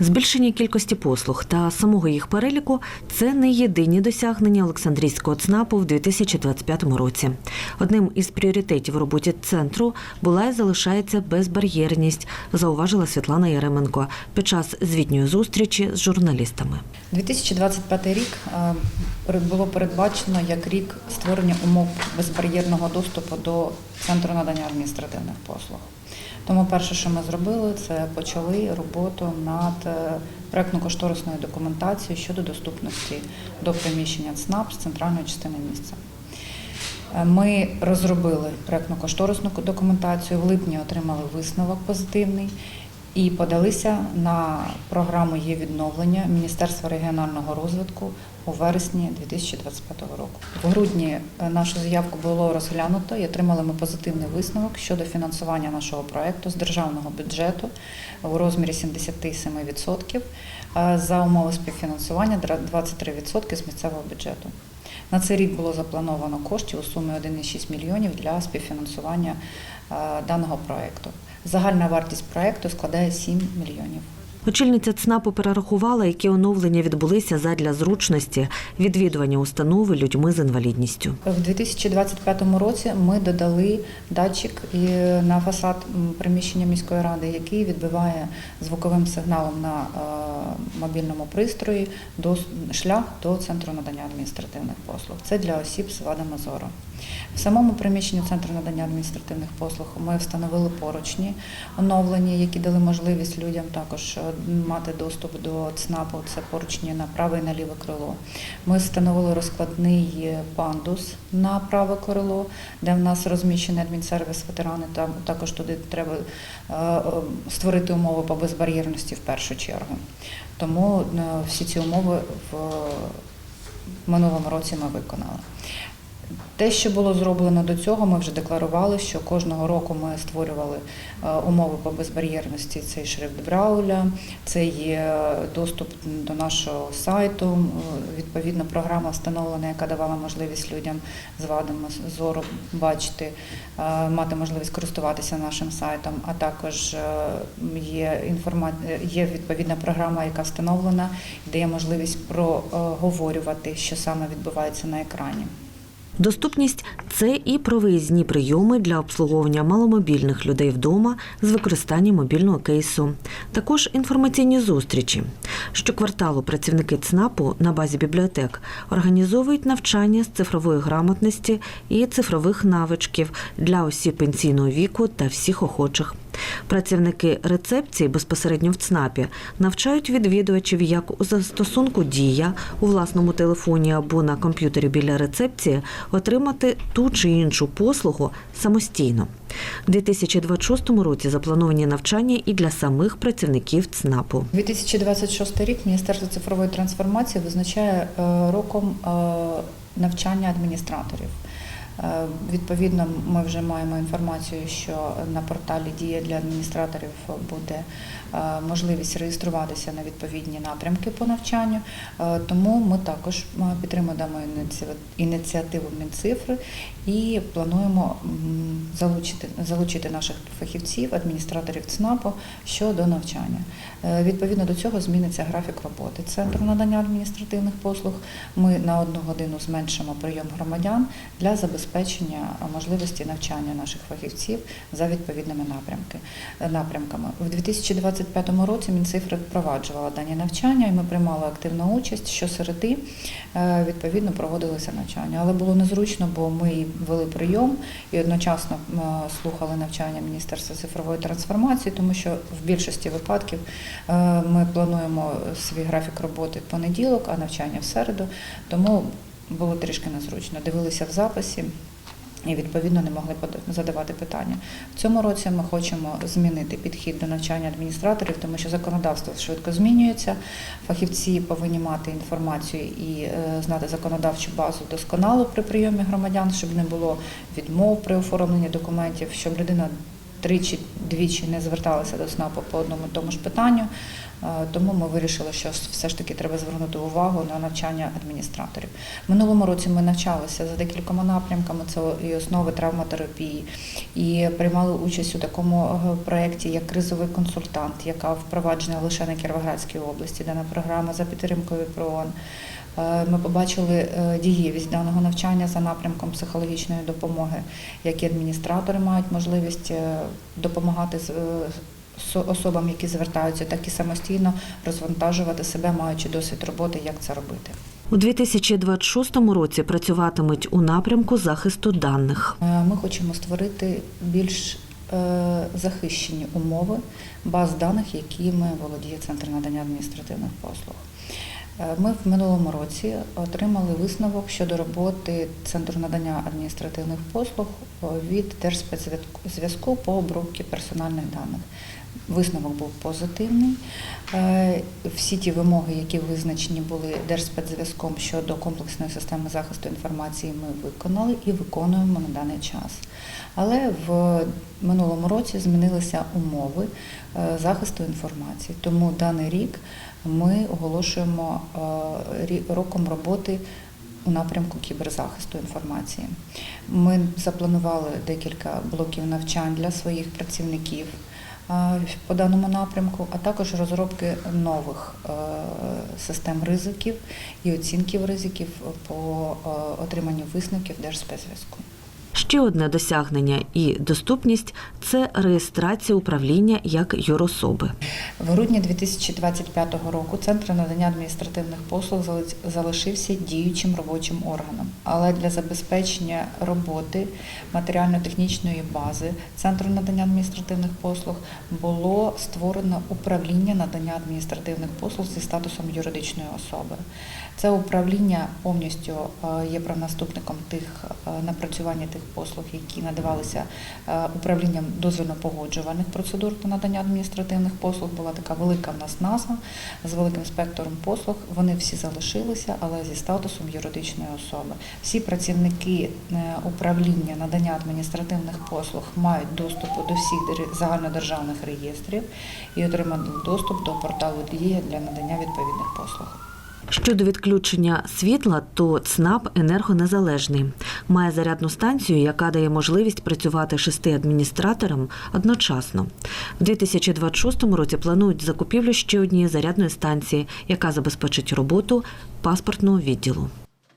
Збільшення кількості послуг та самого їх переліку це не єдині досягнення Олександрійського ЦНАПу в 2025 році. Одним із пріоритетів у роботі центру була і залишається безбар'єрність, зауважила Світлана Яременко під час звітньої зустрічі з журналістами. 2025 рік е, було передбачено як рік створення умов безбар'єрного доступу до центру надання адміністративних послуг. Тому перше, що ми зробили, це почали роботу над е, проектно-кошторисною документацією щодо доступності до приміщення ЦНАП з центральної частини міста. Е, Ми розробили проектно-кошторисну документацію. В липні отримали висновок позитивний і подалися на програму є відновлення Міністерства регіонального розвитку у вересні 2025 року. В грудні е, нашу заявку було розглянуто і отримали ми позитивний висновок щодо фінансування нашого проекту з державного бюджету у розмірі 77% е, за умови співфінансування 23% з місцевого бюджету. На цей рік було заплановано коштів у сумі 1,6 мільйонів для співфінансування е, даного проекту. Загальна вартість проекту складає 7 мільйонів. Очільниця ЦНАПу перерахувала, які оновлення відбулися задля зручності відвідування установи людьми з інвалідністю. В 2025 році ми додали датчик на фасад приміщення міської ради, який відбиває звуковим сигналом на е, мобільному пристрої до шлях до центру надання адміністративних послуг. Це для осіб з вадами зору. В самому приміщенні центру надання адміністративних послуг ми встановили поручні оновлені, які дали можливість людям також е, мати доступ до ЦНАПу. Це поручні на праве і на ліве крило. Ми встановили розкладний пандус на праве крило, де в нас розміщений адмінсервіс ветерани. Там також туди треба е, е, створити умови по безбар'єрності в першу чергу. Тому всі ці умови в минулому році ми виконали. Те, що було зроблено до цього, ми вже декларували, що кожного року ми створювали е, умови по безбар'єрності. Це і шрифт Брауля, це є доступ до нашого сайту. е, Відповідно, програма встановлена, яка давала можливість людям з вадами зору бачити, е, мати можливість користуватися нашим сайтом. А також е, є інформа... е, є відповідна програма, яка встановлена, і дає можливість проговорювати, що саме відбувається на екрані. Доступність це і провиїзні прийоми для обслуговування маломобільних людей вдома з використанням мобільного кейсу. Також інформаційні зустрічі. Щокварталу працівники ЦНАПу на базі бібліотек організовують навчання з цифрової грамотності і цифрових навичків для осіб пенсійного віку та всіх охочих. Працівники рецепції безпосередньо в ЦНАПі навчають відвідувачів, як у застосунку Дія у власному телефоні або на комп'ютері біля рецепції отримати ту чи іншу послугу самостійно. У 2026 році заплановані навчання і для самих працівників ЦНАПу. 2026 рік Міністерство цифрової трансформації визначає е, роком е, навчання адміністраторів. Е, Відповідно, ми вже маємо інформацію, що на порталі Дія для адміністраторів буде е, можливість реєструватися на відповідні напрямки по навчанню. Е, Тому ми також підтримуємо ініціативу- Мінцифри і плануємо залучити, залучити наших фахівців, адміністраторів ЦНАПу щодо навчання. Відповідно до цього зміниться графік роботи центру надання адміністративних послуг. Ми на одну годину зменшимо прийом громадян для забезпечення можливості навчання наших фахівців за відповідними напрямки, е, напрямками. У 2025 році Мінцифри впроваджувала дані навчання, і ми приймали активну участь. Щосереди е, відповідно проводилося навчання, але було незручно, бо ми вели прийом і одночасно е, слухали навчання Міністерства цифрової трансформації, тому що в більшості випадків ми плануємо свій графік роботи в понеділок, а навчання в середу. Тому було трішки незручно. Дивилися в записі. І відповідно не могли задавати питання. В цьому році ми хочемо змінити підхід до навчання адміністраторів, тому що законодавство швидко змінюється. Фахівці повинні мати інформацію і е, знати законодавчу базу досконало при прийомі громадян, щоб не було відмов при оформленні документів, щоб людина тричі двічі не зверталася до СНАПу по одному тому ж питанню. Е, Тому ми вирішили, що все ж таки треба звернути увагу на навчання адміністраторів. Минулому році ми навчалися за декількома напрямками. Це і основи травматерапії, і приймали участь у такому е, проєкті, як кризовий консультант, яка впроваджена лише на Кіровоградській області, дана програма за підтримкою ПРООН. Е, Ми побачили дієвість даного навчання за напрямком психологічної допомоги, які адміністратори мають можливість допомагати з- особам, які звертаються, так і самостійно розвантажувати себе, маючи досвід роботи, як це робити. У 2026 році працюватимуть у напрямку захисту даних. Е, Ми хочемо створити більш е, захищені умови баз даних, якими володіє Центр надання адміністративних послуг. Е, Ми в минулому році отримали висновок щодо роботи Центру надання адміністративних послуг е, від Держспецзв'язку по обробці персональних даних. Висновок був позитивний. Е, Всі ті вимоги, які визначені були Держспецзв'язком щодо комплексної системи захисту інформації, ми виконали і виконуємо на даний час. Але в минулому році змінилися умови захисту інформації. Тому даний рік ми оголошуємо е, роком роботи у напрямку кіберзахисту інформації. Ми запланували декілька блоків навчань для своїх працівників е, по даному напрямку, а також розробки нових е, систем ризиків і оцінків ризиків по отриманню висновків Держспецзв'язку. Ще одне досягнення і доступність це реєстрація управління як юрособи. В грудні 2025 року Центр надання адміністративних послуг залишився діючим робочим органом. Але для забезпечення роботи матеріально-технічної бази Центру надання адміністративних послуг було створено управління надання адміністративних послуг зі статусом юридичної особи. Це управління повністю е, є правонаступником тих е, напрацювання тих послуг, які надавалися е, управлінням дозвільно погоджувальних процедур та надання адміністративних послуг. Була така велика в нас назва з великим спектром послуг. Вони всі залишилися, але зі статусом юридичної особи. Всі працівники е, управління надання адміністративних послуг мають доступ до всіх дер- загальнодержавних реєстрів і отримали доступ до порталу Дія для надання відповідних послуг. Щодо відключення світла, то ЦНАП енергонезалежний. Має зарядну станцію, яка дає можливість працювати шести адміністраторам одночасно. В 2026 році планують закупівлю ще однієї зарядної станції, яка забезпечить роботу паспортного відділу.